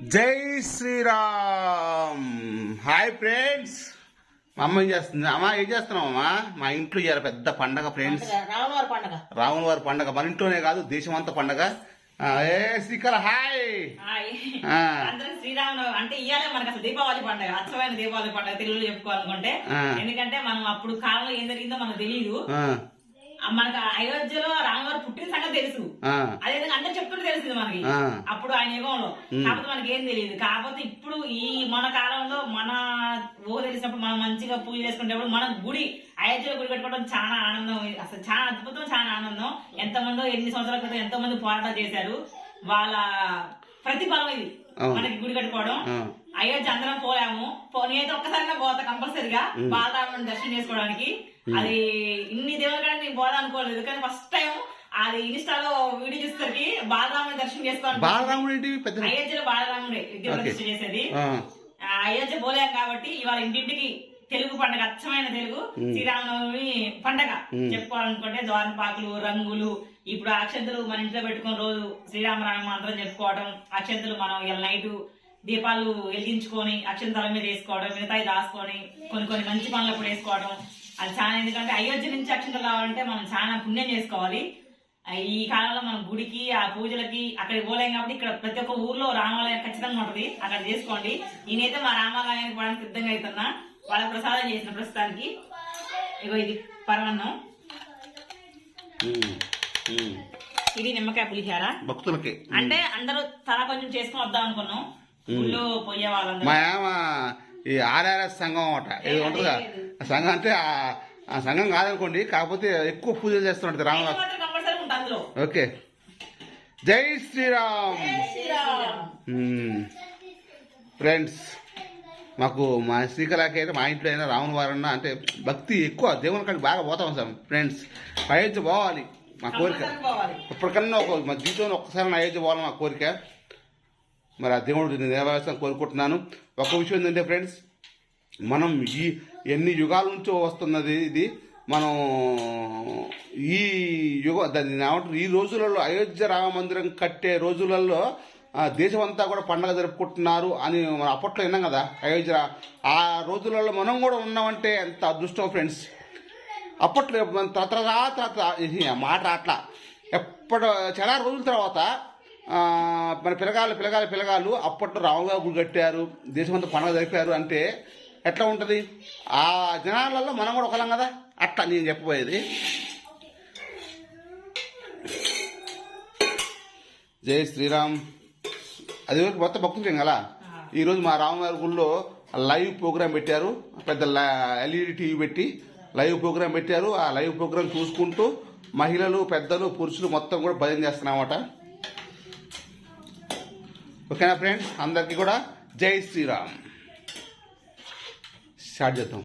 జై Sriram. Hi friends. మా అమ్మ ఏం చేస్తుంది? అమ్మ ఏం చేస్తున్నావు అమ్మ? మా ఇంట్లో ఇవాళ పెద్ద పండగ ఫ్రెండ్స్. రావణవారి పండగ. పండగ. మన ఇంట్లోనే కాదు దేశమంతా పండగ. ఆ, ఏ శ్రీకళ హాయ్. శ్రీరామనవమి అంటే మనకి అసలు దీపావళి పండగ అచ్చమైన దీపావళి పండగ తెలుగులో చెప్పుకోవాలనుకుంటే. ఎందుకంటే మనం అప్పుడు కాలంలో ఏం జరిగిందో మనకు తెలియదు మనకు అయోధ్యలో అదే అందరు చెప్తుంటే తెలిసింది మనకి. అప్పుడు ఆయన యుగంలో కాకపోతే మనకి ఏం తెలియదు. కాకపోతే ఇప్పుడు ఈ మన కాలంలో మన ఊహ తెలిసినప్పుడు మనం మంచిగా పూజ చేసుకునేటప్పుడు మన గుడి అయోధ్యలో గుడి కట్టుకోవడం చాలా ఆనందం. అసలు చాలా అద్భుతం చాలా ఆనందం. ఎంతమందో ఎన్ని సంవత్సరాల క్రితం ఎంతో మంది పోరాటాలు చేశారు. వాళ్ళ ప్రతిఫలం ఇది. మనకి గుడి కట్టుకోవడం. అయోధ్య అందరం పోయాము. నేనైతే ఒక్కసారిగా పోతా కంపల్సరిగా బాలరాముని దర్శనం చేసుకోవడానికి. అది ఇన్ని దేవుల కాడ నేను పోదా అనుకోలేదు కానీ ఫస్ట్ టైం అది ఇన్స్టాలో వీడియో చూసేసరికి బాలరాముని దర్శనం చేసుకోవాలి బాలరాముడు ఏంటి? పెద్ద అయోధ్యలో బాలరాముడే విగ్రహ చేసేది. అయోధ్య పోలేం కాబట్టి ఇవాళ ఇంటింటికి తెలుగు పండగ అచ్చమైన తెలుగు శ్రీరామనవమి పండగ చెప్పుకోవాలనుకుంటే ద్వారం పాకులు రంగులు ఇప్పుడు అక్షంతలు మన ఇంట్లో పెట్టుకుని రోజు శ్రీరామరామ మంత్రం చెప్పుకోవడం అక్షంతలు మనం ఇలా నైట్ దీపాలు వెలిగించుకొని అక్షంతల మీద వేసుకోవడం మిగతాయి దాచుకొని కొన్ని కొన్ని మంచి పనులప్పుడు వేసుకోవడం అది చాలా ఎందుకంటే అయోధ్య నుంచి అక్షంతలు రావాలంటే మనం చాలా పుణ్యం చేసుకోవాలి. ఈ కాలంలో మనం గుడికి ఆ పూజలకి అక్కడికి పోలేం కాబట్టి ఇక్కడ ప్రతి ఒక్క ఊర్లో రామాలయం ఖచ్చితంగా ఉంటది. అక్కడ చేసుకోండి. నేనైతే మా రామాలయానికి పోవడానికి సిద్ధంగా అవుతున్నా వాళ్ళ ప్రసాదం చేసిన ప్రస్తుతానికి. ఇగో ఇది పరమన్నం. ఇది నిమ్మకాయ పులిహార. భక్తులకి. అంటే అందరూ తల కొంచెం చేసుకొని వద్దాం అనుకున్నాం. ఊళ్ళో పోయే వాళ్ళందరూ. ఈ ఆర్ఆర్ఎస్ సంఘం అట. ఇది ఉంటుందా సంఘం అంటే ఆ- ఆ సంఘం కాదనుకోండి. కాకపోతే ఎక్కువ పూజలు చేస్తున్నట్టు రామ ఓకే. జై శ్రీరామ్. ఫ్రెండ్స్ మాకు మా శ్రీకళకి అయితే మా ఇంట్లో అయినా రాముని వారన్నా అంటే భక్తి ఎక్కువ. దేవుని కాడికి బాగా పోతాం సార్. ఫ్రెండ్స్ అయోధ్య పోవాలి. మా కోరిక. ఇప్పటికన్నా ఒక మా జీవితంలో ఒక్కసారి అయోధ్య పోవాలి మా కోరిక. మరి ఆ దేవుడు నెరవేర్చాలని కోరుకుంటున్నాను. ఒక విషయం ఏంటంటే ఫ్రెండ్స్ మనం ఈ ఎన్ని యుగాల నుంచో వస్తున్నది ఇది. మనం ఈ యుగ దాన్ని ఏమంటారు? ఈ రోజులలో అయోధ్య రామ మందిరం కట్టే రోజులలో దేశమంతా కూడా పండగ జరుపుకుంటున్నారు అని మనం అప్పట్లో విన్నాం కదా అయోధ్య ఆ రోజులలో మనం కూడా ఉన్నామంటే ఎంత అదృష్టం ఫ్రెండ్స్. అప్పట్లో తరతరా మాట అట్లా ఎప్పటి చాలా రోజుల తర్వాత మన పిల్లగాళ్ళు పిల్లగాళ్ళు పిల్లగాళ్ళు అప్పట్లో రాముగారు గుడి కట్టారు దేశమంతా పండగ జరిపారు అంటే ఎట్లా ఉంటుంది? ఆ జనాలలో మనం కూడా ఒకలాం కదా? అట్లా నేను చెప్పబోయేది. జై శ్రీరామ్. అది వరకు మొత్తం భక్తులు కదా? ఈరోజు మా రామగారి గుడిలో లైవ్ ప్రోగ్రామ్ పెట్టారు. పెద్ద ఎల్ఈడి టీవీ పెట్టి లైవ్ ప్రోగ్రామ్ పెట్టారు. ఆ లైవ్ ప్రోగ్రామ్ చూసుకుంటూ మహిళలు పెద్దలు పురుషులు మొత్తం కూడా భజన చేస్తున్నామట. ఓకేనా ఫ్రెండ్స్? అందరికీ కూడా జై శ్రీరామ్. शार्ट जाता हूँ।